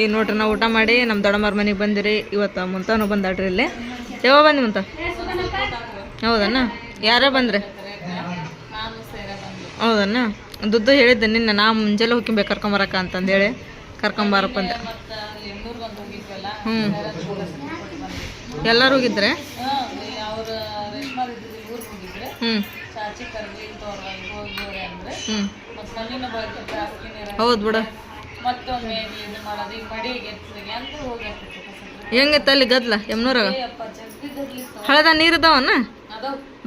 ಈಗ ನೋಡ್ರಿ, ನಾವು ಊಟ ಮಾಡಿ ನಮ್ಮ ದೊಡ್ಡಮ್ಮರ ಮನೆಗೆ ಬಂದಿರಿ. ಇವತ್ತು ಮುಂತಾನು ಬಂದಾಡ್ರಿ ಇಲ್ಲಿ. ಯಾವಾಗ ಬಂದಿ ಮುಂತ? ಹೌದಣ್ಣ ಯಾರೇ ಬಂದ್ರಿ? ಹೌದಣ್ಣ ದುಡ್ಡು ಹೇಳಿದ್ದೆ ನಿನ್ನ, ನಾ ಮುಂಜಾನೆ ಹೋಗ್ಕಿಂಬೇಕು ಕರ್ಕೊಂಬರಕ್ಕ ಅಂತಂದೇಳಿ. ಕರ್ಕೊಂಬಾರಪ್ಪ ಅಂದ್ರೆ ಹ್ಞೂ ಎಲ್ಲರೂ ಹೋಗಿದ್ರೆ? ಹ್ಞೂ ಹ್ಞೂ ಹೌದು ಬಿಡು. ಮತ್ತೊಮ್ಮೆ ಇದು ಮಾಡೋದು ಈಗ ಮಡಿಗೆ ಅಂತ ಹೋಗಿ ಹೆಂಗೈತೆ ಅಲ್ಲಿ ಗದ್ಲ ಯಮ್ನೂರಾಗ ಜಗ್ಗಿ ಹಳದ ನೀರು ಇದಾವನ?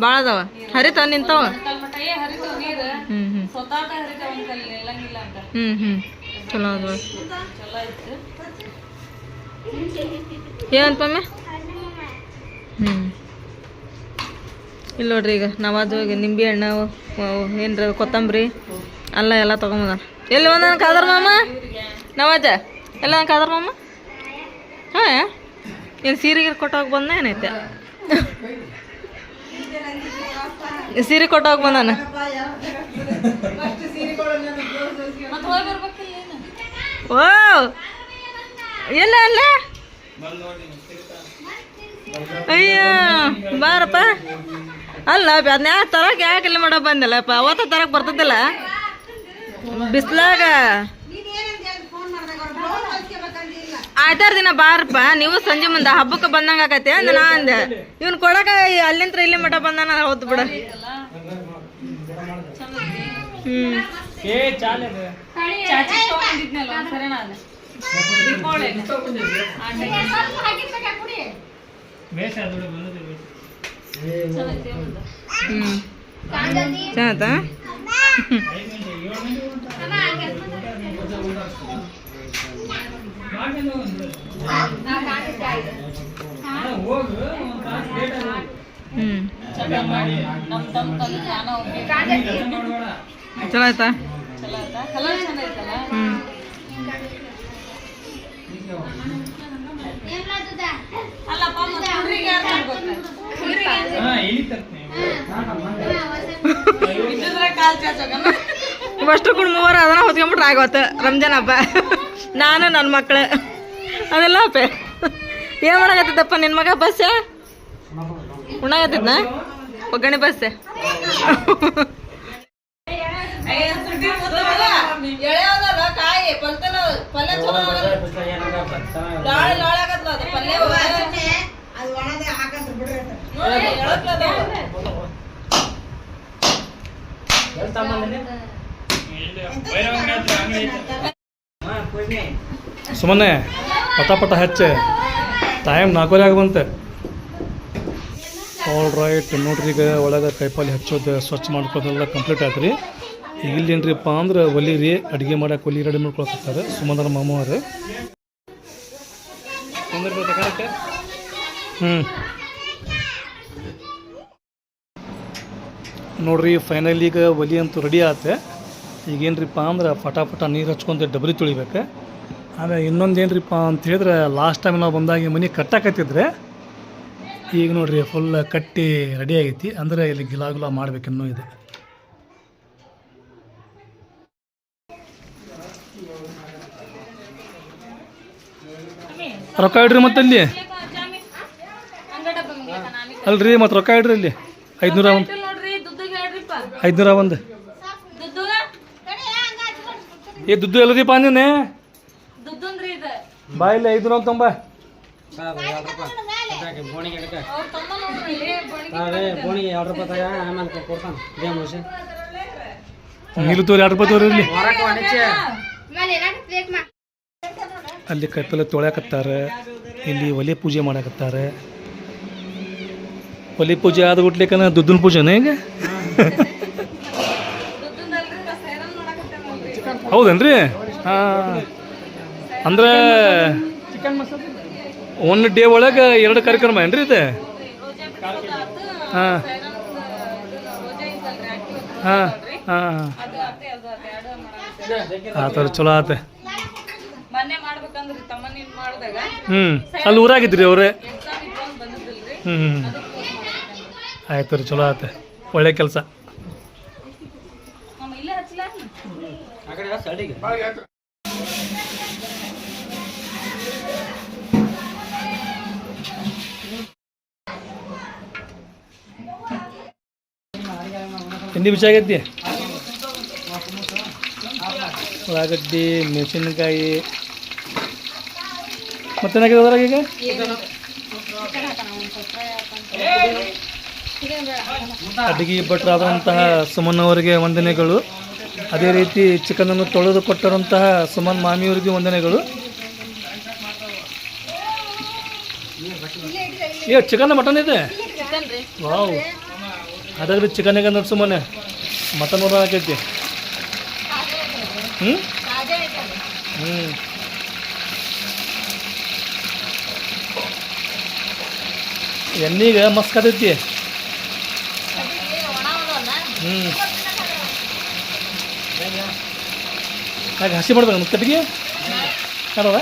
ಭಾಳ ಅದಾವ? ಹರಿತಾವ ನಿಂತಾವ? ಹ್ಞೂ ಹ್ಞೂ ಹ್ಞೂ ಹ್ಞೂ ಚಲೋ ಅದ ಚಲೋ ಇತ್ತು ಏನಂತ ಮಮ್ಮಿ ಹ್ಞೂ ಇಲ್ಲಿ ನೋಡ್ರಿ ಈಗ ಹೋಗಿ ನಿಂಬೆ ಹಣ್ಣು ಏನ್ರ ಕೊತ್ತಂಬರಿ ಅಲ್ಲ ಎಲ್ಲ ತೊಗೊಂಬಂದ ಎಲ್ಲಿ ಒಂದನ ಕಾದರ್ ಮಾಮ? ನವಾಜ ಎಲ್ಲ ಕಾದರ್ ಮಾಮ? ಹಾ ಏನು ಸೀರೆ ಗೀರೆ ಕೊಟ್ಟೋಗಿ ಬಂದ ಏನೈತೆ? ಸೀರೆ ಕೊಟ್ಟೋಗಿ ಬಂದಾನ? ಓ ಎಲ್ಲ ಅಲ್ಲ? ಅಯ್ಯೋ ಬಾರಪ್ಪ. ಅಲ್ಲ ಅದನ್ನ ತರಕ್ ತರಕ್ಕೆ ಯಾಕೆ ಇಲ್ಲಿ ಮಾಡೋ ಬಂದಿಲ್ಲಪ್ಪ? ಅವತ್ತ ತರಕ್ಕೆ ಬರ್ತದಿಲ್ಲ? ಬಿಸ್ಲಾಗ? ಆಯ್ತಾರ ದಿನ ಬಾರಪ್ಪ ನೀವು ಸಂಜೆ ಮುಂದೆ ಹಬ್ಬಕ್ಕೆ ಬಂದಂಗ ಆಗತ್ತೆ ಅಂದ ನಾ ಅಂದೆ. ಇವನ್ ಕೊಡಕ ಅಲ್ಲಿಂತ್ರ ಇಲ್ಲಿ ಮಠ ಬಂದಾನ ಹೌದು ಬಿಡ. ಹ್ಮ್. ಹ್ಮ್. ಚಲೋ ಆಯ್ತಾ ಹ್ಮ್ ಕಾಲ್ ಚಾಚೋಕನ ಅಷ್ಟು ಕೂಡ ಮೂವರು ಅದನ್ನ ಹೊತ್ಕೊಂಡ್ಬಿಟ್ರೆ ಆಗೋತು ರಂಜಾನ್ ಹಬ್ಬ ನಾನು ನನ್ನ ಮಕ್ಳು ಅದೆಲ್ಲ ಅಪ್ಪೆ ಏನು ಮಾಡಕತ್ತಿದ್ದಪ್ಪ ನಿನ್ನ ಮಗ ಬಸ್ ಉಣ್ಣಾಗತ್ತಿದ್ನ ಒಗ್ಗರಣೆ ಬಸ್ ಕಾಯಿ ಪಲ್ಯ ಸುಮ್ಮನೆ ಪಟ ಪಟ ಹಚ್ಚೆ. ಟೈಮ್ ನಾಲ್ಕೂವರೆ ಆಗಬಂತೆ ಆಲ್ ರೈಟ್ ನೋಡ್ರಿ ಈಗ ಒಳಗೆ ಕೈಪಾಲಿ ಹಚ್ಚೋದು ಸ್ವಚ್ಛ ಮಾಡ್ಕೊಳ್ಳೋದೆಲ್ಲ ಕಂಪ್ಲೀಟ್ ಆಯ್ತು ರೀ. ಈಗ ಇಲ್ಲಿ ಏನ್ರಿಪ್ಪ ಅಂದ್ರೆ ಒಲಿ ರೀ, ಅಡುಗೆ ಮಾಡಕ್ಕೆ ಒಲಿ ರೆಡಿ ಮಾಡ್ಕೊಳ್ತಾರೆ ಸುಮಂದ್ರ ಮಾಮ ಅವ್ರು. ಹ್ಞೂ ನೋಡ್ರಿ ಫೈನಲ್ ಈಗ ಒಲಿ ಅಂತೂ ರೆಡಿ ಆತೆ. ಈಗೇನ್ರಿಪ್ಪ ಅಂದ್ರೆ ಫಟಾಫಟ ನೀರು ಹಚ್ಕೊಂಡು ಡಬರಿ ತುಳಿಬೇಕು. ಆಮೇಲೆ ಇನ್ನೊಂದು ಏನ್ರಿಪ್ಪ ಅಂತ ಹೇಳಿದ್ರೆ ಲಾಸ್ಟ್ ಟೈಮ್ ನಾವು ಬಂದಾಗ ಮನೆ ಕಟ್ಟಾಕತ್ತಿದ್ರೆ ಈಗ ನೋಡ್ರಿ ಫುಲ್ ಕಟ್ಟಿ ರೆಡಿ ಆಗೈತಿ. ಅಂದ್ರೆ ಇಲ್ಲಿ ಗಿಲಾ ಗಿಲಾ ಮಾಡ್ಬೇಕಿನ್ನೂ ಇದೆ. ರೊಕ್ಕ ಇಡ್ರಿ ಮತ್ತೆ ಅಲ್ಲಿ? ಅಲ್ರಿ ಮತ್ತೆ ರೊಕ್ಕ ಇಡ್ರಿ ಇಲ್ಲಿ ಐದುನೂರ ಒಂದು. ಐದುನೂರ ಒಂದು. ಏ ದುಡ್ಡು ಎಲ್ಲದೀಪ ಅಂದಿನೇ ಬಾಯಿಲ್ಲ ಐದು ಒಂದು ತೊಂಬ. ಅವ್ರ ತಮ್ಮ ನೋಡ್ರಿ ಬೋಣಿಗೆ ನೀರು ತೋರಿ ಎರಡು ರೂಪಾಯಿ ತೋರಿ ಇಲ್ಲಿ. ಅಲ್ಲಿ ಕೈಪಲ್ಲೆ ತೊಳ್ಯಾಕತ್ತಾರ ಇಲ್ಲಿ ಒಲೆ ಪೂಜೆ ಮಾಡಕತ್ತಾರ. ಒಲೆ ಪೂಜೆ ಆದ ಗುಟ್ಲಿಕ್ಕನ ದುಡ್ಡಿನ ಪೂಜೆನ ಈಗ ಹೌದೇನ್ರಿ? ಹಾಂ ಅಂದ್ರೆ ಒಂದು ಡೇ ಒಳಗೆ ಎರಡು ಕಾರ್ಯಕ್ರಮ ಏನ್ರಿ ಇದು? ಹಾಂ. ಹಾಂ ಹಾಂ. ಆ ಥರ ಚಲೋ ಆತ. ಹ್ಞೂ ಅಲ್ಲಿ ಊರಾಗಿದ್ರಿ ಅವರೇ? ಹ್ಞೂ ಆಯ್ತು ರೀ ಚಲೋ ಆತ. ಒಳ್ಳೆ ಕೆಲಸ. ಆಗ ಸಡಿಗೆ. ಹಿಂದಿ ಬಿಸಿ ಆಗೈತಿ? ಉಳ್ಳಾಗಡ್ಡಿ ಮೆಣಸಿನಕಾಯಿ. ಮತ್ತೇನಾಗಿದೆ ಅದ್ರಾಗ ಈಗ? ಅಡಿಗೆ ಭಟ್ರಾದಂತಹ ಸುಮನವರಿಗೆ ವಂದನೆಗಳು. ಅದೇ ರೀತಿ ಚಿಕನನ್ನು ತೊಳೆದು ಕೊಟ್ಟಿರುವಂತಹ ಸುಮನ್ ಮಾಮಿಯವರಿಗೆ ವಂದನೆಗಳು. ಏ ಚಿಕನ್ ಮಟನ್ ಇದೆ? ವಾವ್. ಅದಾದ್ರೆ ಚಿಕನ್ ಈಗ ನೋಡಿ ಸುಮ್ಮನೆ ಮಟನ್ ಊರ ಹಾಕೈತಿ. ಹ್ಞೂ ಹ್ಮ್. ಎಣ್ಣೀಗ ಮಸ್ಕತೈತಿ ಹ್ಞೂ ಯಾಕೆ ಹಸಿ ಮಾಡ್ಬೇಕು ನಮ್ಮ ಕಟ್ಟಿಗೆ. ಕಾಣದ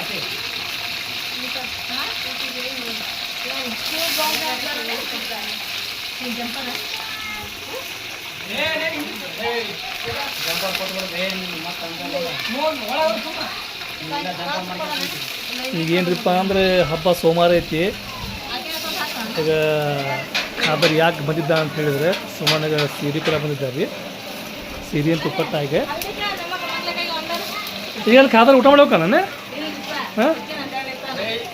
ಈಗೇನ್ರಿಪ್ಪ ಅಂದ್ರೆ ಹಬ್ಬ ಸೋಮವಾರ ಐತಿ. ಈಗ ಖಾದರ್ ಯಾಕೆ ಬಂದಿದ್ದ ಅಂತ ಹೇಳಿದ್ರೆ ಸುಮಾರಾಗ ಸೀರೆ ಕೂಡ ಬಂದಿದ್ದಾರೆ ಸೀರೆ ಅಂತ ಉಪ್ಪಟ್ಟಾಗೆ ಅಲ್ಲಿ ಖಾದರ್ ಊಟ ಮಾಡ್ಬೇಕ ನಾನು ಹಾಂ?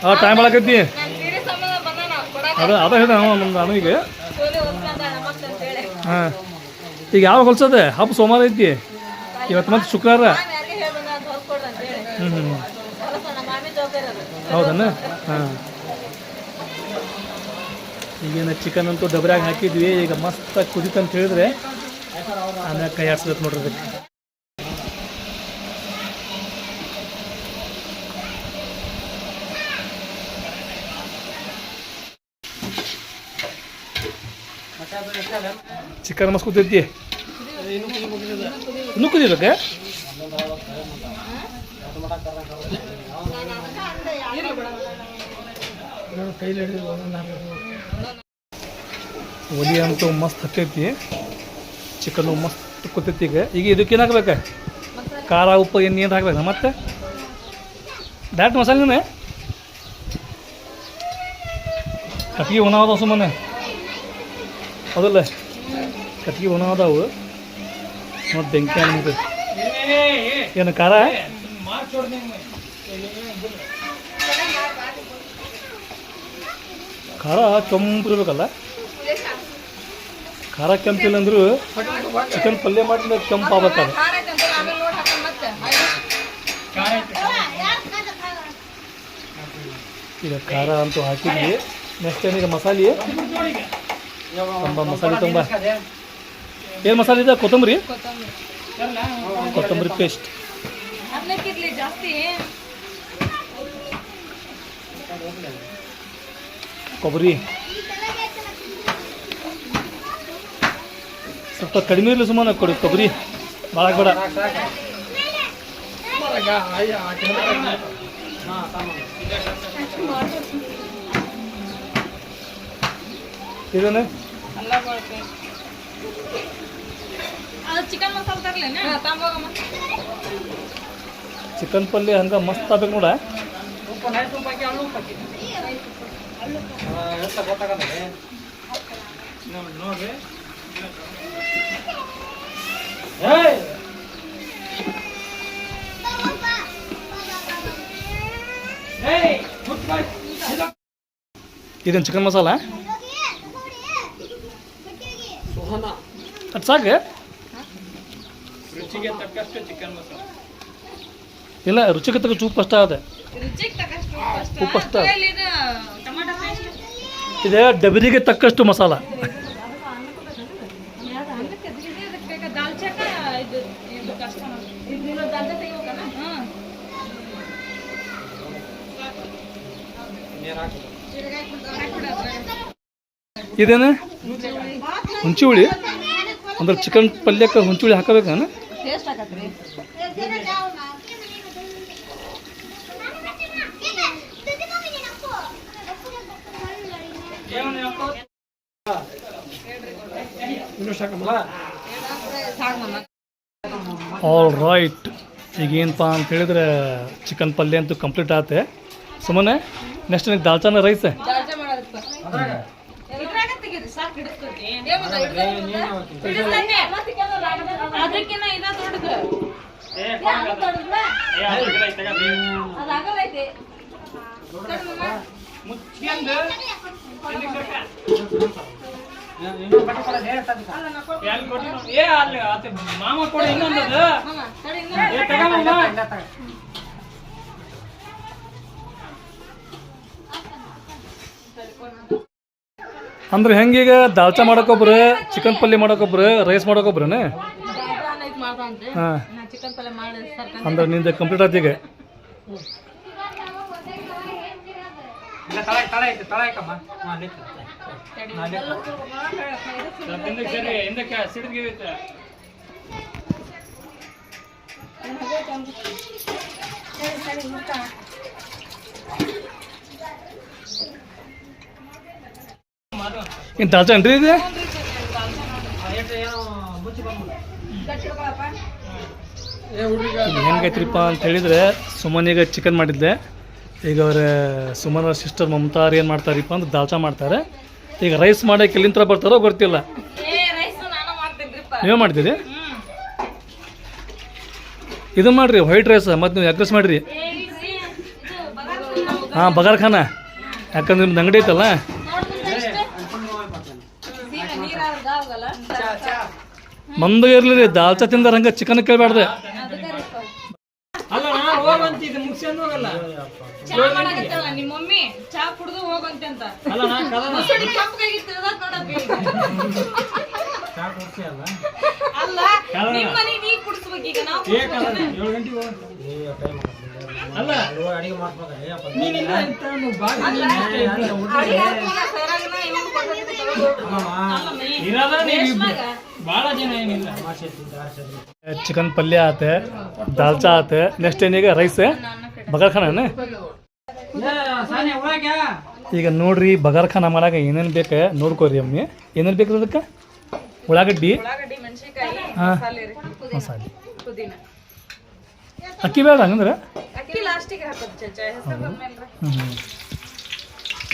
ಹಾಂ ಟೈಮ್ ಮಾಡಕತ್ತಿ ಅದ ಅದ ನಮ್ದು ನಾನು ಈಗ ಹಾಂ. ಈಗ ಯಾವಾಗ ಹೊಲ್ಸೋದೆ? ಹಬ್ಬ ಸೋಮವಾರ ಐತಿ. ಇವತ್ತು ಮತ್ತೆ ಶುಕ್ರವಾರ. ಹ್ಞೂ ಹ್ಞೂ ಹೌದನ್ನ ಹಾಂ. ಈಗೇನು ಚಿಕನ್ ಅಂತೂ ಡಬ್ರ್ಯಾಗ ಹಾಕಿದ್ವಿ. ಈಗ ಮಸ್ತಾಗಿ ಕುದಿತಂತ ಹೇಳಿದ್ರೆ ಆಮೇಲೆ ಕೈ ಹಾಕ್ಸ್ಬೇಕು ನೋಡ್ರಿ ಚಿಕನ್ ಮಸ್ತ್ ಕೂತೈತಿ ಇನ್ನೂ ಕುದಿಬೇಕೆ? ಒಲಿ ಅಂತೂ ಮಸ್ತ್ ಹತ್ತೈತಿ. ಚಿಕನ್ನು ಮಸ್ತ್ ಕೂತೈತಿ ಈಗ. ಈಗ ಇದಕ್ಕೆ ಏನು ಹಾಕ್ಬೇಕು? ಖಾರ, ಉಪ್ಪು ಏನು ಏನು ಹಾಕ್ಬೇಕು? ಮತ್ತೆ? ಡೈರೆಕ್ಟ್ ಮಸಾಲೆನೇ ಕಟ್ಗೆ ಒಣ ಸುಮ್ಮನೆ. ಹೌದಲ್ಲ? ಕಟ್ಗೆ ಒಣ ಅದಾವು. ಮತ್ತು ಬೆಂಕಿ ಅನ್ನೋದು ಏನು ಖಾರ? ಖಾರ ಕೆಂಪಿರ್ಬೇಕಲ್ಲ ಖಾರ ಕೆಂಪಿಲ್ಲ ಅಂದ್ರು ಚಿಕನ್ ಪಲ್ಯ ಮಾಡಿದ್ರೆ ಕೆಂಪು ಆಗ್ಬೇಕಲ್ಲ ಈಗ ಖಾರ ಅಂತೂ ಹಾಕಿದ್ವಿ. ನೆಕ್ಸ್ಟ್ ಏನೀಗ ಮಸಾಲೆ. ತುಂಬ ಮಸಾಲೆ ತುಂಬ. ಏನು ಮಸಾಲೆ ಇದೆ? ಕೊತ್ತಂಬರಿ? ಕೊತ್ತಂಬರಿ. ಪೇಸ್ಟ್ ಕೊಬ್ಬರಿ. ಸ್ವಲ್ಪ ಕಡಿಮೆ ಇರಲಿ ಸುಮ್ಮನೆ ಕೊಡಿ ಕೊಬ್ಬರಿ. ಭಾಳ ಬೇಡ ಇದೇನೆ ಚಿಕನ್ ಮಸಾಲ ತರ್ಲೇನ? ಚಿಕನ್ ಪಲ್ಯ ಹಂಗೆ ಮಸ್ತ್ ಆಗ್ಬೇಕು ನೋಡ. ಇದೇನು ಚಿಕನ್ ಮಸಾಲ? ಅದು ಸಾಕು. ರುಚಿಗೆ ತಕ್ಕ ಚೂಪ್ ಅಷ್ಟ ಅದೇ. ರುಚಿಗೆ ತಕ್ಕಷ್ಟು ಉಪ್ಪು ಅಷ್ಟ ಇಲ್ಲಿ ಇದು ಟೊಮಾಟೊ ಪೇಸ್ಟ್ ಇದೆ ಡಬರಿಗೆ ತಕ್ಕಷ್ಟು ಮಸಾಲ. ಇದೇನು? ಹುಂಚಿ ಹುಳಿ? ಅಂದ್ರೆ ಚಿಕನ್ ಪಲ್ಯಕ್ಕೆ ಹುಂಚಿ ಹುಳಿ ಹಾಕಬೇಕಾನ? ಟೇಸ್ಟ್ ಆಗತ್ರಿ. ಆಲ್ ರೈಟ್ ಈಗೇನಪ್ಪ ಅಂತ ಹೇಳಿದ್ರೆ ಚಿಕನ್ ಪಲ್ಯ ಅಂತೂ ಕಂಪ್ಲೀಟ್ ಆತೆ. ಸುಮ್ಮನೆ ನೆಕ್ಸ್ಟ್ ನನಗೆ ದಾಲ್ಚಾನ ರೈಸ್ ಸಾಕು ಅದಕ್ಕಿನ್ನ ಇದ ದೊಡ್ಡದು. ಅದಾಗಲ್ಲ ಐತಿ ಏ ಅಲ್ಲಿ ಆತ ಮಾಮ ಕೊಡ ಇನ್ನೊಂದದು ಅಂದ್ರೆ ಹೆಂಗೀಗ ದಾಲ್ಚಾ ಮಾಡಕ್ಕೊಬ್ರು, ಚಿಕನ್ ಪಲ್ಯ ಮಾಡಕ್ಕೊಬ್ರು, ರೈಸ್ ಮಾಡಕ್ಕೊಬ್ರನ? ಮಾಡ್ತಾನ್ರಿ ಹಾಂ. ಅಂದ್ರೆ ನಿಂದ ಕಂಪ್ಲೀಟ್ ಆಯ್ತು ಈಗ. ಏನು ಏನ್ರಿ ಇದು? ಹೆಂಗೈತ್ರಿಪ್ಪ ಅಂತ ಹೇಳಿದ್ರೆ ಈಗ ಚಿಕನ್ ಮಾಡಿದ್ದೆ. ಈಗ ಅವ್ರ ಸುಮನ ಸಿಸ್ಟರ್ ಮಮತಾರ್ ಏನು ಮಾಡ್ತಾರಿಪ್ಪ ಅಂತ ದಾಲ್ಚಾ ಮಾಡ್ತಾರೆ. ಈಗ ರೈಸ್ ಮಾಡಕ್ಕೆ ಎಲ್ಲಿಂದ ಬರ್ತಾರೋ ಗೊತ್ತಿಲ್ಲ. ನೀವೇ ಮಾಡ್ತೀರಿ? ಇದು ಮಾಡ್ರಿ ವೈಟ್ ರೈಸ್ ಮತ್ತು ನೀವು ಎಗ್ ರೈಸ್ ಮಾಡಿರಿ ಹಾಂ ಬಗಾರ್ ಖಾನ ಯಾಕಂದ್ರೆ ನಿಮ್ದು ಅಂಗಡಿ ಐತಲ್ಲ? ಮಂದ ಇರ್ಲಿ ರೀ ದಾಲ್ಚಾ ತಿಂದ ರಂಗ ಚಿಕನ್ ಕೇಳಬಾರ್ದು ಚಾ ಅಲ್ಲ. ಅಡಿಗೆ ಚಿಕನ್ ಪಲ್ಯ ಆತೆ ದಾಲ್ಚಾ ಆತೆ ನೆಕ್ಸ್ಟ್ ಏನೀಗ ರೈಸ್ ಬಗರ್ಖಾನ ಈಗ ನೋಡ್ರಿ ಬಗರ್ಖಾನ ಖಾನ ಮಾಡಾಕ ಏನೇನು ಬೇಕು ನೋಡ್ಕೋರಿ ಅಮ್ಮಿ. ಏನೇನು ಬೇಕು ಅದಕ್ಕೆ? ಉಳ್ಳಾಗಡ್ಡಿ. ಹಾಂ. ಮಸಾಲೆ ರೀ. ಮಸಾಲೆ. ಪುದೀನ. ಅಕ್ಕಿ ಬೇಡ ಹಂಗಂದ್ರೆ?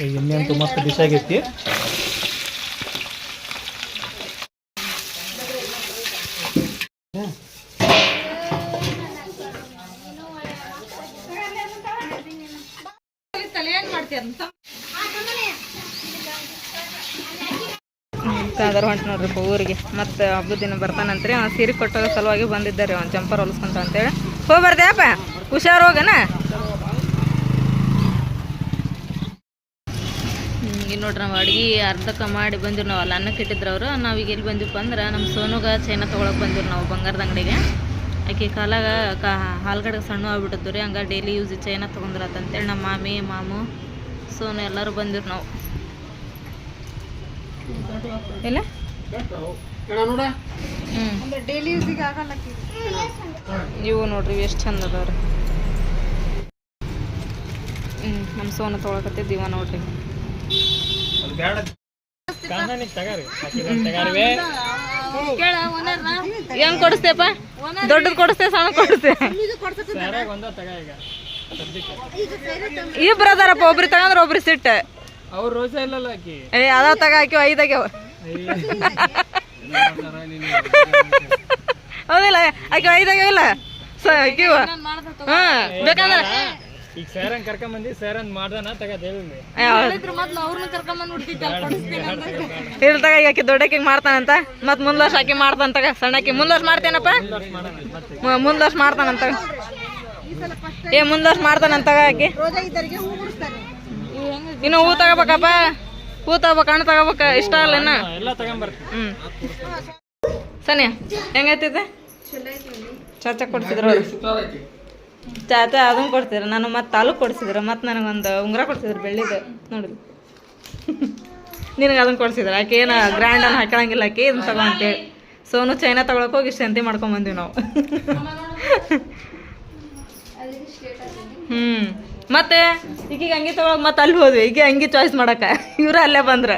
ಎಣ್ಣೆ ಅಂತೂ ಮಸ್ತ್ ಡಿಶ್ ಆಗೈತಿ ಹೊಂಟ್ ನೋಡ್ರಿ ಊರಿಗೆ. ಮತ್ತೆ ಹಬ್ಬದ ದಿನ ಬರ್ತಾನಂತ್ರಿ. ಅವ್ನು ಸೀರೆ ಕೊಟ್ಟೋ ಸಲುವಾಗಿ ಬಂದಿದ್ದಾರೆ. ಅವ್ನು ಜಂಪರ್ ಹೊಲಿಸ್ಕೊಂತ ಅಂತೇಳಿ. ಹೋಗಿ ಬರ್ದ್ಯಾಪ ಹುಷಾರು ಹೋಗನ? ಈಗ ನೋಡ್ರಿ ನಾವು ಅಡ್ಗೆ ಅರ್ಧಕ್ಕೆ ಮಾಡಿ ಬಂದಿರು ನಾವು. ಅಲ್ಲಿ ಅನ್ನಕ್ಕೆ ಇಟ್ಟಿದ್ರು ಅವರು. ನಾವು ಈಗ ಎಲ್ಲಿ ಬಂದಿಪ್ಪ ಅಂದ್ರೆ ನಮ್ಮ ಸೋನುಗ ಚೈನ ತೊಗೊಳಕ್ಕೆ ಬಂದಿರು ನಾವು ಬಂಗಾರದ ಅಂಗಡಿಗೆ. ಆಕೆ ಕಾಲಾಗ ಕಾ ಹಾಲ್ಗಡೆ ಸಣ್ಣ ಆಗ್ಬಿಟ್ಟಿದ್ದು ರೀ ಹಂಗೆ ಡೈಲಿ ಯೂಸ್ ಚೈನ ತೊಗೊಂಡ್ರತ್ತಂತೇಳಿ ನಮ್ಮ ಮಾಮಿ ಮಾಮು ಸೋನು ಎಲ್ಲರೂ ಬಂದಿರು ನಾವು. ಇಲ್ಲ ಹ್ಞೂ ಡೈಲಿ ಯೂಸಿಗೆ ಆಗಲ್ಲ ಇವು ನೋಡ್ರಿ ಎಷ್ಟು ಚಂದ ಅದಾವ್ರಿ ಹ್ಮ್ ನಮ್ಮ ಸೋನ ದಿವ ನೋಡ್ರಿ. ಹೆಂಗ್ ಕೊಡಿಸ್ತೇಪ ದೊಡ್ಡದು ಕೊಡಿಸ್ತೇ ಸಣ್ಣ ಕೊಡಿಸ್ತೇ ಇಬ್ರು ಅದಾರಪ್ಪ ಒಬ್ರು ತಗಂದ್ರ ಒಬ್ರು ಸಿಟ್ಟ. ಅವ್ರ ರೋಜ ಇಲ್ಲ ಅದ ಏ ಅದಾವ ತಗ ಹಾಕಿವ ಐದಾಗ್ಯಾವ ಹೌದಿಲ್ಲ ಆಕೆ ಐದಾಗ್ಯಾವಿಲ್ಲ ಸ ಆಕಿವ ಹಾ ಬೇಕಾದ್ರೆ ಈಗ ಸೇರನ್ ಕರ್ಕೊಂಡ್ ಬಂದಿ ಸೇರನ್ ಮಾಡ್ದಾನ ಈಗ ಆಕೆ ದೊಡ್ಡಕಿ ಮಾಡ್ತಾನಂತ. ಮತ್ ಮುಂದ್ ವರ್ಷ ಆಕಿ ಮಾಡ್ತಾನ ಸಣ್ಣ ಸಣ್ಣಕಿ ಮುಂದ್ ವರ್ಷ ಮಾಡ್ತೇನಪ್ಪ? ಮುಂದ್ ವರ್ಷ ಮಾಡ್ತಾನಂತ ಏ ಮುಂದ್ ವರ್ಷ ಮಾಡ್ತಾನಂತ ಆಕೆ. ಆಕಿ ಇನ್ನು ಹೂ ತಗೋಬೇಕಪ್ಪ. ಹೂ ತಗೋಬೇಕ ಹಣ್ಣು ತಗೋಬೇಕ ಇಷ್ಟ ಅಲ್ಲ ಇನ್ನ. ಎಲ್ಲ ತಗೊಂಬರ್ತೀನಿ. ಹ್ಮ್. ಸನಿಯ ಹೆಂಗೈತಿದೆ ಚಾಚಾ ಕೊಡ್ತಿದ್ರು ಚಾಚಾ ಅದನ್ನ ಕೊಡ್ತಿದ್ರ ನಾನು ಮತ್ತೆ ತಾಲೂಕ್ ಕೊಡ್ಸಿದ್ರು ಮತ್ತೆ ನನಗೊಂದು ಉಂಗುರ ಕೊಡ್ಸಿದ್ರು ಬೆಳ್ಳಿದು ನೋಡಿ. ನಿನಗೆ ಅದನ್ನ ಕೊಡ್ಸಿದ್ರು ಆಕೆ ಏನು ಗ್ರ್ಯಾಂಡ್ ಅನ್ನು ಹಾಕೊಳಂಗಿಲ್ಲ ಆಕೆ ಇದನ್ನ ತಗೋ ಅಂತೇಳಿ. ಸೋನು ಚೈನಾ ತಗೊಳಕ್ ಹೋಗಿ ಶಾಂತಿ ಮಾಡ್ಕೊಂಡ್ ಬಂದಿವಿ ನಾವು. ಹ್ಮ್. ಮತ್ತೆ ಈಗೀಗ ಅಂಗಿ ತಗೊಳಕ್ ಮತ್ತೆ ಅಲ್ಲಿ ಹೋದ್ವಿ ಈಗ ಅಂಗಿ ಚಾಯ್ಸ್ ಮಾಡಕ ಇವ್ರ ಅಲ್ಲೇ ಬಂದ್ರೆ.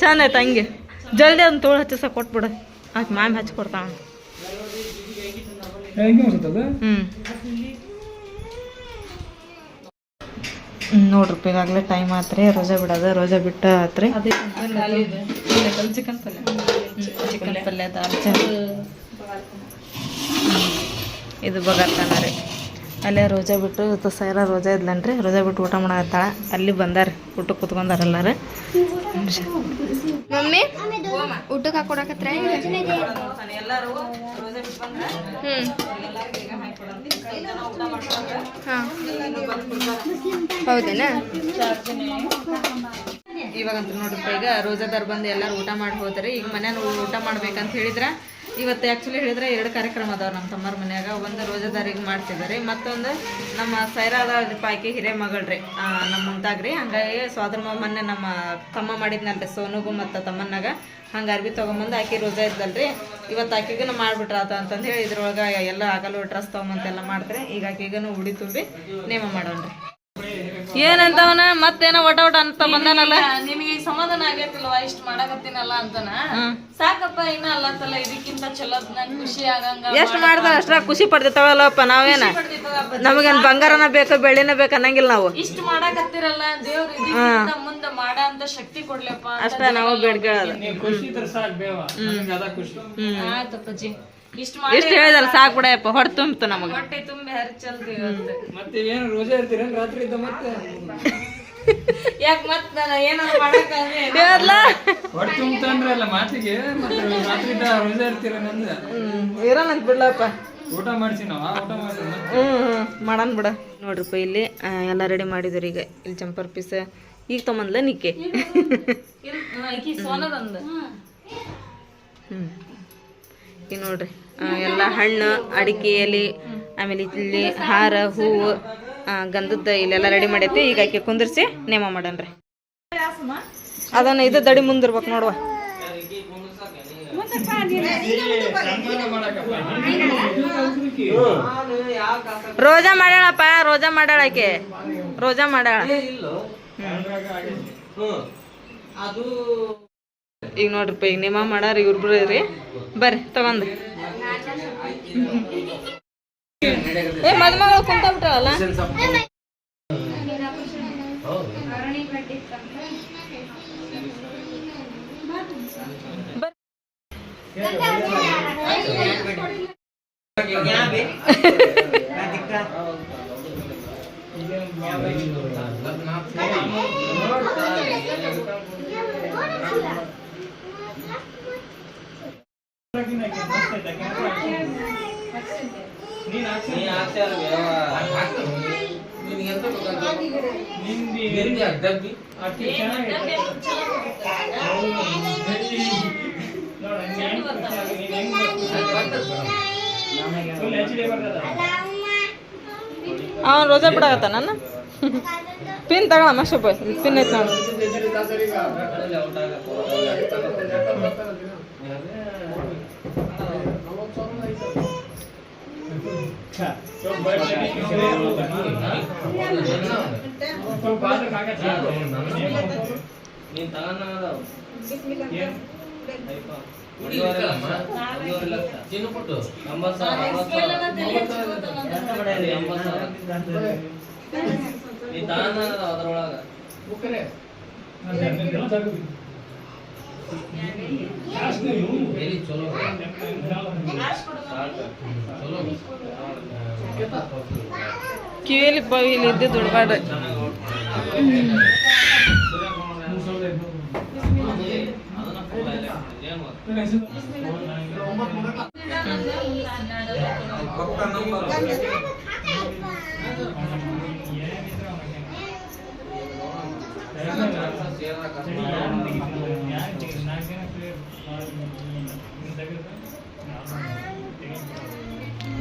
ಚಂದ ಆಯ್ತು ಹಂಗೆ? ಜಲ್ದಿ ಅದನ್ನ ತೋಳು ಹಚ್ಚಿಸ ಕೊಟ್ಬಿಡು ಆಯ್ತು ಮ್ಯಾಮ್ ಹಚ್ಚಿ ಕೊಡ್ತಾವ ಹೆಂಗೆ ಹ್ಮ್. ನೋಡ್ರಿ ಈಗಾಗಲೇ ಟೈಮ್ ಆತ್ರಿ. ರೋಜಾ ಬಿಡೋದು ರೋಜಾ ಬಿಟ್ಟ ಆತ್ರಿ. ಚಿಕನ್ ಪಲ್ಯ. ಚಿಕನ್ ಪಲ್ಯ. ಇದು ಬಗರ್ತಾನ ರೀ. ಅಲ್ಲೇ ರೋಜಾ ಬಿಟ್ಟು, ಇವತ್ತು ಸೈರ ರೋಜಾ ಇದ್ಲನ್ರಿ. ರೋಜಾ ಬಿಟ್ಟು ಊಟ ಮಾಡತ್ತಾಳ ಅಲ್ಲಿ ಬಂದಾರ ಊಟಕ್ಕೆ ಕುತ್ಕೊಂಡಾರ ಎಲ್ಲಾರು. ಮಮ್ಮಿ, ಊಟಕ್ಕೆ ಹಾಕೊಡಕತ್ರ ಹಾಂ ಹೌದೇನಾ? ಇವಾಗಂತ ನೋಡ್ರಿ ಈಗ ರೋಜಾದಾರ್ ಬಂದು ಎಲ್ಲರೂ ಊಟ ಮಾಡಿ ಹೋದ್ರಿ. ಈಗ ಮನೇಲಿ ಊಟ ಮಾಡ್ಬೇಕಂತ ಹೇಳಿದ್ರ ಇವತ್ತು ಆ್ಯಕ್ಚುಲಿ ಹೇಳಿದ್ರೆ ಎರಡು ಕಾರ್ಯಕ್ರಮ ಅದಾವ ನಮ್ಮ ತಮ್ಮರ ಮನ್ಯಾಗ. ಒಂದು ರೋಜಾದಾರಿಗೆ ಮಾಡ್ತಿದ್ದಾರೆ, ಮತ್ತೊಂದು ನಮ್ಮ ಸೈರಾದ ಪಾಯ್ಕಿ ಹಿರೇ ಮಗಳ್ರಿ ನಮ್ಮ ಮುಂತಾಗ್ರಿ. ಹಂಗಾಗಿ ಸ್ವಾದ್ರ ಮೊನ್ನೆ ನಮ್ಮ ತಮ್ಮ ಮಾಡಿದ್ನಲ್ರಿ, ಸೋನುಗು ಮತ್ತು ತಮ್ಮನ್ನಾಗ ಹಂಗೆ ಅರ್ಬಿ ತೊಗೊಂಬಂದು ಆಕೆ ರೋಜಾ ಇದ್ದಲ್ರಿ. ಇವತ್ತು ಆಕಿಗೂ ಮಾಡಿಬಿಟ್ರಾತ ಅಂತಂದು ಹೇಳಿ ಇದ್ರೊಳಗೆ ಎಲ್ಲ ಆಗಲು ಡ್ರೆಸ್ ತೊಗೊಂಬಂತೆಲ್ಲ ಮಾಡ್ತಾರೆ ಈಗ ಆಕೆಗೂ ಉಡಿ ತುಂಬಿ ನೇಮ ಮಾಡೋಣ್ರಿ. ಏನಂತವನ? ಮತ್ತೇನೋ ಒಟ ಒಟ ಅಂತ ಬಂದಾನಲ್ಲ? ನಿಮಗೆ ಸಮಾಧಾನ ಆಗೈತಿಲ್ವ ಇಷ್ಟ ಮಾಡಕತ್ತೀನಲ್ಲ ಅಂತನ? ಸಾಕಪ್ಪ ಇನ್ನ ಅಲ್ಲ ಇದಕ್ಕಿಂತ ಚಲೋ ನನ್ ಖುಷಿ ಆಗಂಗ ಎಷ್ಟು ಮಾಡ್ತಾರ ಅಷ್ಟ್ರ ಖುಷಿ ಪಡ್ತಿರ್ತಾವಲ್ಲಪ್ಪ ನಾವೇನ? ನಮಗೇನು ಬಂಗಾರನ ಬೇಕು ಬೆಳ್ಳಿನ ಬೇಕು ಅನ್ನಂಗಿಲ್ಲ ನಾವು. ಇಷ್ಟ ಮಾಡಕತ್ತಿರಲ್ಲ ದೇವ್ರ ಇದಕ್ಕಿಂತ ಮುಂದ ಮಾಡ ಅಂತ ಶಕ್ತಿ ಕೊಡ್ಲಪ್ಪ ಅಷ್ಟ ನಾವು ಬೇಡ್ಕೆ. ಖುಷಿ ಇದ್ರೆ ಸಾಕು ಬೇವ ನನಗೆ ಅದ ಖುಷಿ. ಆಯ್ತಪ್ಪಜ್ಜಿ ಇಷ್ಟ ಮಾಡಿ ಇಷ್ಟು ಹೇಳಿದಲ್ಲ ಸಾಕು ಬಿಡಪ್ಪ ಹೊಟ್ಟೆ ತುಂಬಿತು ನಮಗೆ ಹೊಟ್ಟೆ ತುಂಬಿ ಹರಿಚಲ್ದು ಇವತ್ತು ಮತ್ತೆ ಏನು ರೋಜಾ ಇರ್ತೀರೇನು ರಾತ್ರಿ ಇದ್ದ ಮತ್ತೆ ಯಾಕ ಮತ್ ನಾನು ಏನಾದ್ರು ಮಾಡಕ್ಕಾದ್ರೆ ಹೊಟ್ಟೆ ತುಂಬ್ತಂದ್ರೆ ಅಲ್ಲ ಮಾತಿಗೆ ಮತ್ತೆ ರಾತ್ರಿ ಇದ್ದ ರೋಜಾ ಇರ್ತೀರೇನಂದ ಇರೋಣಂತ ಬಿಡ್ಲಪ್ಪ ಊಟ ಮಾಡ್ಸಿ ಊಟ ಮಾಡ್ಸಿ ಹ್ಞೂ ಹ್ಞೂ ಮಾಡನ್ ಬಿಡ ನೋಡ್ರಿಪ್ಪ ಇಲ್ಲಿ ಎಲ್ಲ ರೆಡಿ ಮಾಡಿದ್ರು ಈಗ ಇಲ್ಲಿ ಚಂಪರ್ ಪೀಸ್ ಈಗ ತೊಗೊಂಬಂದ್ಲ ನಿಕ್ಕೆ ಹ್ಞೂ ಈಗ ನೋಡ್ರಿ ಎಲ್ಲ ಹಣ್ಣು ಅಡಿಕೆ ಎಲೆ ಆಮೇಲೆ ಇಲ್ಲಿ ಹಾರ, ಹೂವು ಗಂಧದ ಇಲ್ಲೆಲ್ಲ ರೆಡಿ ಮಾಡೈತಿ. ಈಗ ಆಕೆ ಕುಂದಿರ್ಸಿ ನೇಮ ಮಾಡನ್ರಿ. ಅದನ್ನ ಇದು ದಡಿ ಮುಂದಿರ್ಬೇಕು ನೋಡುವ. ರೋಜಾ ಮಾಡ್ಯಾಳಪ್ಪ, ರೋಜಾ ಮಾಡ್ಯಾಳ ಆಕೆ. ರೋಜಾ ಮಾಡ್ಯಾಳ. ಈಗ ನೋಡ್ರಿಪ್ಪ, ಈಗ ನೇಮ ಮಾಡಾರ ಇವ್ರಿಬ್ರು ಬರ್ರಿ, ತಗೊಂಡ್. ಏ ಮದುಮಗಳು ಕುಂತ ಬಿಟ್ಟಾಳಲ್ಲ ಅವ ರೋಜಾ ಬಿಡಾಕತ್ತ ನನ್ನ ಪಿನ್ ತಗೊಳ ಮಶಪ್ಪ ಪಿನ್ ಐತ್ ನೋಡು నేను తగన్నావు చిన్న పుట్టు ఎంబత్ ನೀ ಅದ್ರೊಳಗ ಕಿವಿಯಲ್ಲಿ ಪವಿಲಿ ಇದ್ದು ದುಡ್ಬಾರ್ದು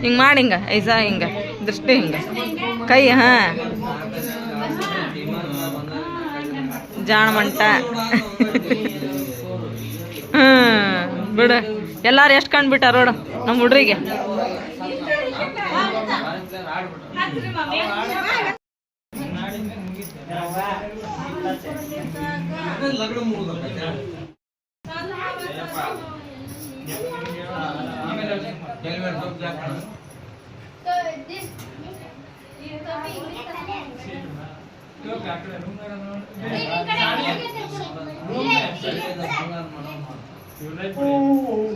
ಹಿಂಗೆ ಮಾಡಿ ಹಿಂಗೆ, ಐಸಾ ಹಿಂಗ, ದೃಷ್ಟಿ ಹಿಂಗ. ಕೈ, ಹಾಂ. ಜಾಣ ಮಂಟ. ಬಿಡು. ಎಲ್ಲಾರು ಎಷ್ಟು ಕಂಡ್ಬಿಟ್ಟಾರ ರೋಡು ನಮ್ಮ ಹುಡ್ರಿಗೆ. అక్కడ లగ్న మూడు రూమ్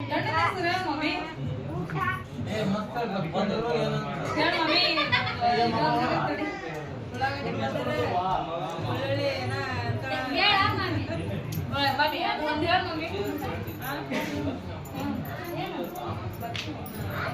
ಗಂಡನ ಹೆಸ್ರು ಅಂದ್ರೆ ಏನಂತ. ಹೇಳು ಮಮ್ಮಿ. ಉಳ್ಳಾಗಡ್ಡಿ ಪಲ್ಲೆ, ಬೆಳ್ಳುಳ್ಳಿ ಏನ ಅಂತ. ಓಯ್ ಮಮ್ಮಿ, ಅದು ಒಂದು ಹೇಳು ಮಮ್ಮಿ.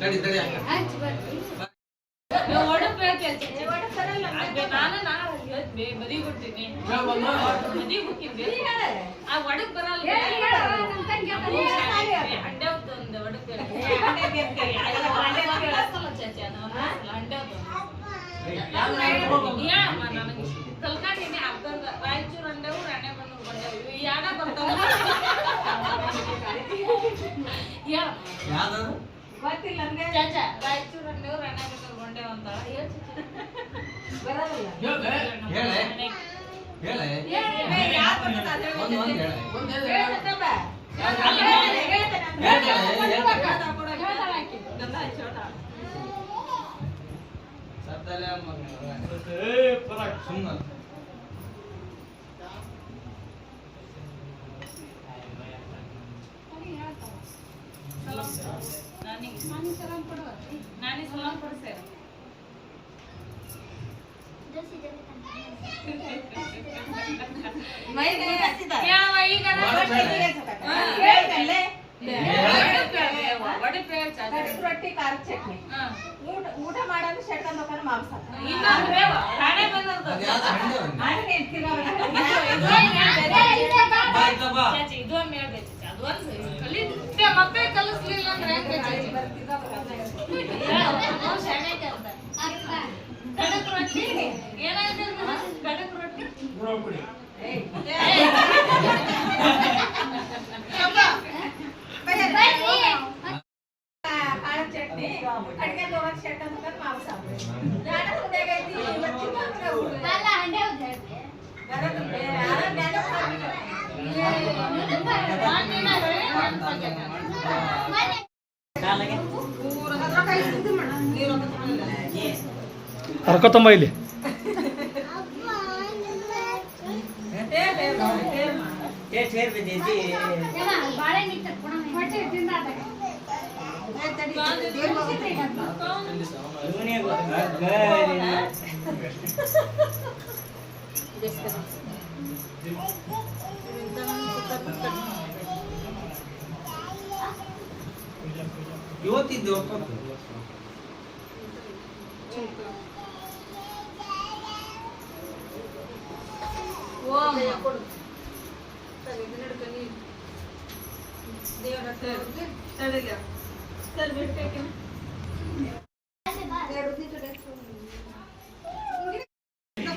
ಕೊಟ್ಬಿಟ್ಟೆ ಯಾವ್ದು ಚಾಚ ರಾಯಚೂರು ಅಂಡೆವು ರಾಣೆಬೆನ್ನೂರು ಬಂಡೆವು ಅಂತ ಹೇಳು ಹೇಳೆ. ಹೇಳೆ. ಒಂದ್ ಒಂದ್ ಹೇಳೆ. ಸತ್ತಲೆ ಸುಮ್ಮನೆ ರೊಟ್ಟಿ ಖಾರ ಚಟ್ನಿ ಊಟ ಊಟ ಮಾಡೋದು ಶೆಟ್ಕಂದ್ ಹೋಗೋಣ ಮಾಂಸ ಬೇವ ರಾಣೆ ಬಂದದ್ದು ಅದು ಯಾವ್ದು ಹಂಡೆ ಒಂದು ಬಾಯ್ತ ಬಾ ಚಾಚಿ ಇದು ಒಮ್ಮೆ ಹೇಳ್ಬೇಕು ಚಾಚಿ. ಅದು ಒಂದು ಕಲಿತೆ ಮತ್ತೆ ಕಲಿಸ್ಲಿಲ್ಲ ಅಂದ್ರೆ ಹೆಂಗೆ ಚಾಚಿ? ಹೇಳು, ಅವ್ನು ಶಾಣ್ಯಾಕೆ ಅಂತ. ಗಡಕ್ ರೊಟ್ಟಿ ಏನಾಯ್ತು ಅದು? ಗಡಕ್ ರೊಟ್ಟಿ ಖಾರ ಚಟ್ನಿ ಅಡ್ಗೆ ಹೋಗೋದು ಶೆಟ್ಕಂದ್ ಹೋಗೋಣ ಮಾಂಸ ಜಾಡ ಹುಡ್ಯಾಗ ಐತಿ, ಇವತ್ತು ಚಿಕ್ಕಂದ್ರೆ ಊಟ. ಬರೋದು ಬೇರೆ, ಆರಾಮ್ ನೆನಪು ಮಾಡ್ಬೇಕು. ನಾನ್ ನೀನ ಹೇಳಿ, ನೆನ್ಪಾಗ್ಯಾಕ. ಕಾಲಾಗೆ ಹರ್ಕೊತಂಬ ಇಲ್ಲಿ. ಏ ಸೇರ್ ಬಿದ್ದೈತಿ ಇವನೇ ಗೊತ್ತಾಗ ಇವತ್ತಿದ್ದು ಒಪ್ಪತ್ತು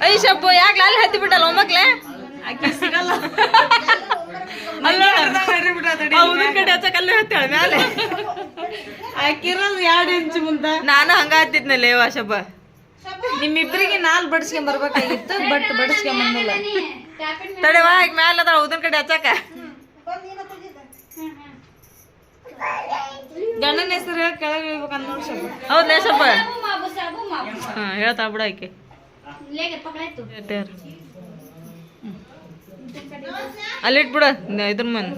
ಐ ಶಬ್ಬು ಯಾಕೆ ಅಲ್ಲಿ ಹತ್ತಿ ಬಿಟ್ಟಲ್ಲ ಒಮ್ಮಕ್ಲೆ ಸಿಗಲ್ಲ. ಅಲ್ಲೇ. ಹತ್ತಾಳ ಮ್ಯಾಲೆ. ಹಾಕಿರೋದು ಎರಡು ಇಂಚು ಮುಂದ. ನಾನು ಹಂಗ ಹತ್ತಿದ್ನಲ್ಲ ಲೇವ ಶಬ್ಬ. ನಿಮ್ಮಿಬ್ರಿಗೆ ನಾಲ್ ಬಡ್ಸ್ಕೊಂಡ್ ಬರ್ಬೇಕಾಗಿತ್ತು ಬಟ್ ಬಡ್ಸ್ಕೊಂಡ್ ಬಂದಿಲ್ಲ. ತಡೆವಾ ಈಗ ಮ್ಯಾಲ ಅದ ಉದನ್ ಕಡೆ ಹಚ್ಚಾಕ. ಗಂಡನ ಹೆಸರು ಹೇಳಿ ಕೆಳಗೆ ಇಳ್ಬೇಕಂತ ನೋಡಿ ಸ್ವಲ್ಪ. ಹೌದ್ಲೇ ಶಬ್ಬ ಹಾ ಹೇಳ್ತಾ ಬಿಡ ಆಕೆ. ಅಲ್ಲಿಟ್ಬಿಡ ಇದ್ರ ಮನ್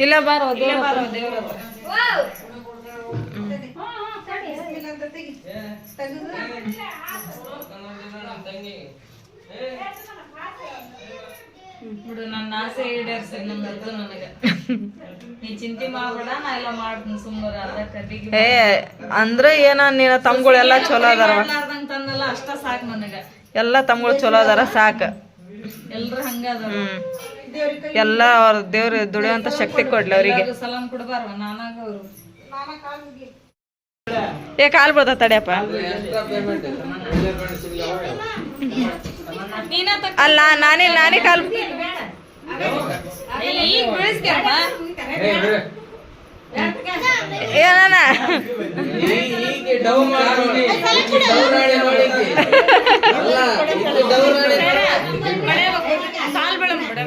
ಇಲ್ಲ ಬಾರೋ ದೇವ್ರ ಬಿಡು ನನ್ನ ಆಸೆ ಈಡೇರ್ಸಿ ನಮ್ದು ನನಗೆ. ನೀ ಚಿಂತೆ ಮಾಡ್ಬೇಡ ನಾ ಎಲ್ಲ ಮಾಡ್ತೀನಿ ಸುಮ್ಮನೆ ಅದ ಕಟ್ಟಿಗೆ ಏ ಅಂದ್ರೆ ಏನ ನೀನ ತಮ್ಗಳೆಲ್ಲ ಚಲೋ ಅದಾರ ತಂದಲ್ಲ ಅಷ್ಟ ಸಾಕು ನನಗೆ. ಎಲ್ಲ ತಮ್ಗಳು ಚಲೋ ಅದಾರ ಸಾಕ. ಎಲ್ರು ಹಂಗ ಅದಾರ. ಎಲ್ಲ ಅವ್ರ ದೇವ್ರ ದುಡಿಯುವಂತ ಶಕ್ತಿ ಕೊಡ್ಲಿ ಅವರಿಗೆ. ಏ, ಕಾಲ್ ಬಿಡ್ತ ತಡಿಯಪ್ಪ. ಅಲ್ಲ, ನಾನೇ ನಾನೇ ಕಾಲ್ ಏನಣ್ಣ ಹೀಗೆ ಡೌ ಮಾಡಿ ಡೌರಾಣಿ ನೋಡಿದ್ವಿ ಅಲ್ಲ ಇದು ಡೌರಾಣಿ ಸಾಲ್ ಬೆಳ ಅಯ್ಯ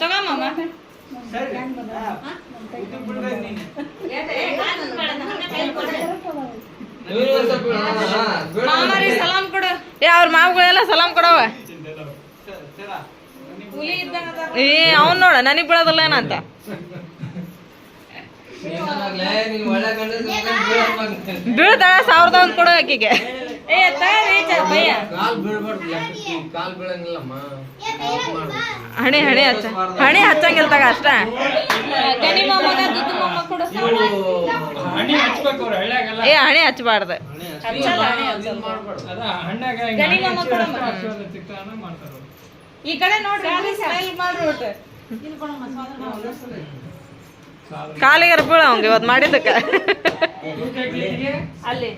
ತಗಮ್ಮ. ಮಾಮಾರಿ ಸಲಾಮ್ ಕೊಡು ಏ ಅವ್ರ ಮಾವುಗಳೆಲ್ಲ ಸಲಾಮ್ ಕೊಡವ. ಏ ಅವ್ನು ನೋಡ ನನಗ್ ಬೀಳೋದಿಲ್ಲ ಏನಂತ ಏನಾಗ್ಲೇ, ನೀನ್ ಒಳ್ಳೆ ಗಂಡಸ್ರು ಮಗನ್ ಬೀಳೋದ್ ಮಗನ್. ಬೀಳ್ತಾಳ ಸಾವಿರದ ಒಂದು ಕೊಡೋ ಆಕಿಗೆ. ಹಣೆ ಹಣೆ ಹಚ್ಚ ಹಣೆ ಹಚ್ಚಂಗಿಲ್ಲ ತಗ ಅಷ್ಟ. ಏ ಹಣಿ ಹಚ್ಚಬಾರ್ದು. ಈ ಕಡೆ ನೋಡ್ರಿ ಕಾಲಿಗೆ ಬೀಳ ಅವಂಗ ಇವತ್ತು ಮಾಡಿದ್ದಕ್ಕೆ. ಅಲ್ಲಿ.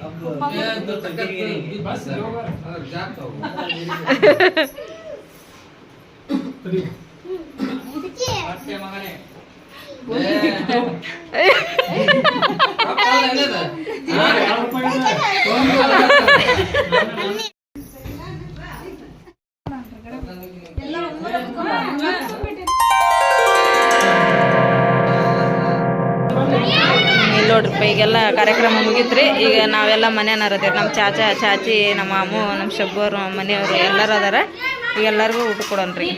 ಇಲ್ಲಿ ಈಗೆಲ್ಲ ಕಾರ್ಯಕ್ರಮ ಮುಗೀತ್ರಿ. ಈಗ ನಾವೆಲ್ಲ ಮನೆಯವ್ರು ಅದೇವ್ರಿ ನಮ್ಮ ಚಾಚಾ, ಚಾಚಿ, ನಮ್ಮ ಮಾಮು ನಮ್ಮ ಶಬ್ಬರು ನಮ್ಮ ಮನೆಯವರು ಎಲ್ಲರೂ ಅದಾರ. ಈಗ ಎಲ್ಲರಿಗೂ ಊಟ ಕೊಡೋಣ್ರಿ.